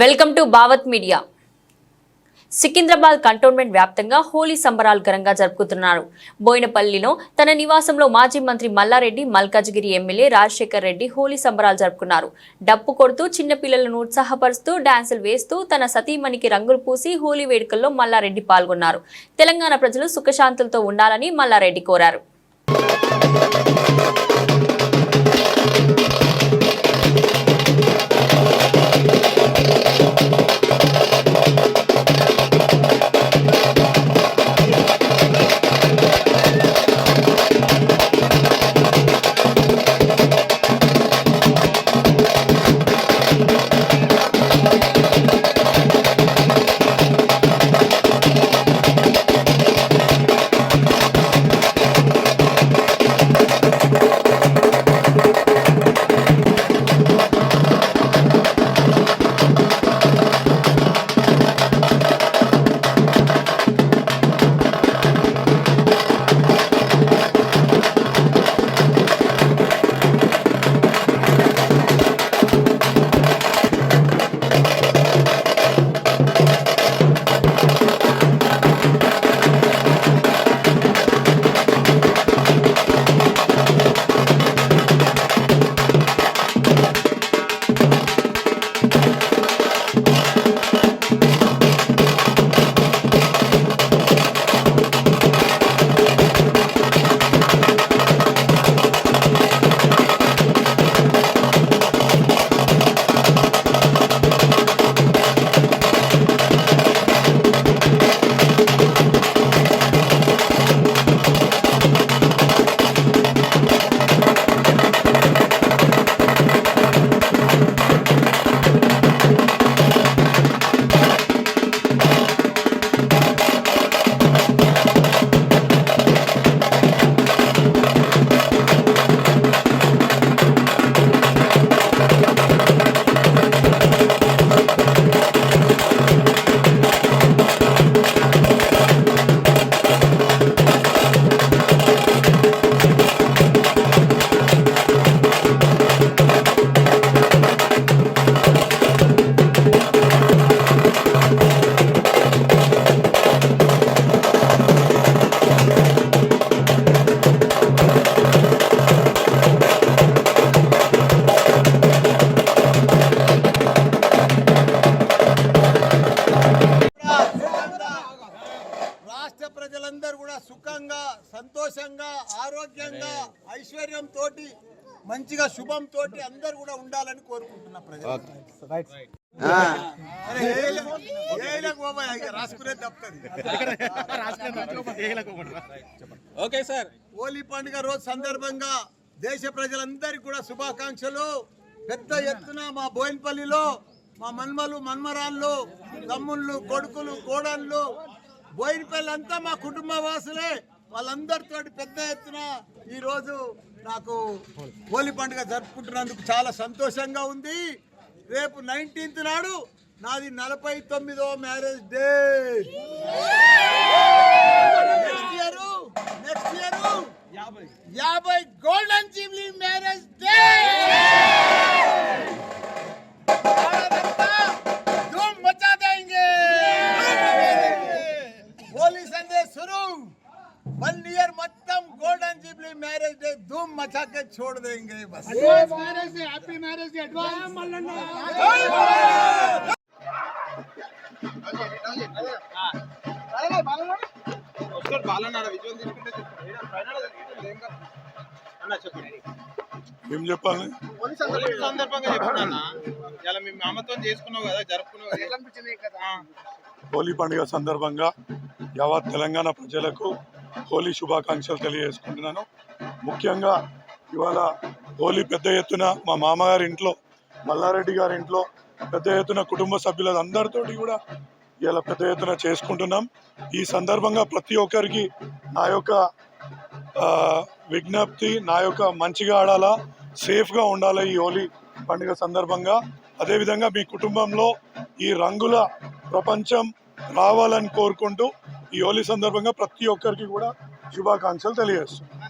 Welcome to Bhavat media. Secunderabad cantonment వ్యాప్తంగా హోలీ సంబరాలు ఘనంగా జరుపుకుంటున్నారు. బోయినపల్లిలో తన నివాసంలో మాజీ మంత్రి మల్లారెడ్డి మల్కాజ్గిరి ఎమ్మెల్యే రాజశేఖర్ రెడ్డి హోలీ సంబరాలు జరుపుకున్నారు. డప్పు కొడుతూ చిన్నపిల్లలను ఉత్సాహపరుస్తూ డాన్సులు వేస్తూ తన సతీమణికి రంగులు పూసి హోలీ వేడుకల్లో మల్లారెడ్డి పాల్గొన్నారు. తెలంగాణ ప్రజలు సుఖశాంతులతో ఉండాలని మల్లారెడ్డి కోరారు. ఐశ్వర్యం తోటి మంచిగా శుభం తోటి అందరు కూడా ఉండాలని కోరుకుంటున్నా ప్రజలు. ఓకే. సార్. హోలీ పండుగ రోజు సందర్భంగా దేశ ప్రజలందరికీ కూడా శుభాకాంక్షలు. పెద్ద ఎత్తున మా బోయినపల్లిలో మా మన్మలు మన్మరాళ్ళు తమ్ముళ్ళు కొడుకులు కోడళ్ళు బోయినపల్లి అంతా మా కుటుంబ వాసులే వాళ్ళందరితో పెద్ద ఎత్తున ఈ రోజు నాకు హోలీ పండుగ జరుపుకుంటున్నందుకు చాలా సంతోషంగా ఉంది. రేపు నైన్టీన్త్ నాడు నాది నలభై తొమ్మిదో marriage day. Next year next year యాభై golden jubilee marriage day. One year మొత్తం గోల్డెన్ జూబ్లీ మ్యారేజ్ డే ధూమ్ మచా के छोड़ देंगे बस హ్యాపీ మ్యారేజ్ అడ్వాన్స్ వస్తాడు బాలన్నాడు విజువల్ తీసుకుంటే అన్న చెప్పండి ఏం చెప్పాలి పోలీస్ సందర్భంగా చెప్పండి అన్న ఇలా మీ మామతో చేసుకున్నావు కదా జరుపుకున్నావు కదా ఆ, హోలీ పండుగ సందర్భంగా యావత్ తెలంగాణ ప్రజలకు హోలీ శుభాకాంక్షలు తెలియజేసుకుంటున్నాను. ముఖ్యంగా ఇవాళ హోలీ పెద్ద ఎత్తున మా మామగారి ఇంట్లో మల్లారెడ్డి గారి ఇంట్లో పెద్ద ఎత్తున కుటుంబ సభ్యుల అందరితోటి కూడా ఇలా పెద్ద ఎత్తున చేసుకుంటున్నాం. ఈ సందర్భంగా ప్రతి ఒక్కరికి నా యొక్క విజ్ఞప్తి నా యొక్క మంచిగా ఆడాలా సేఫ్గా ఉండాలి ఈ హోలీ పండుగ సందర్భంగా. అదేవిధంగా మీ కుటుంబంలో ఈ రంగుల ప్రపంచం రావాలని కోరుకుంటూ ఈ హోలీ సందర్భంగా ప్రతి ఒక్కరికి కూడా శుభాకాంక్షలు తెలియజేస్తున్నాను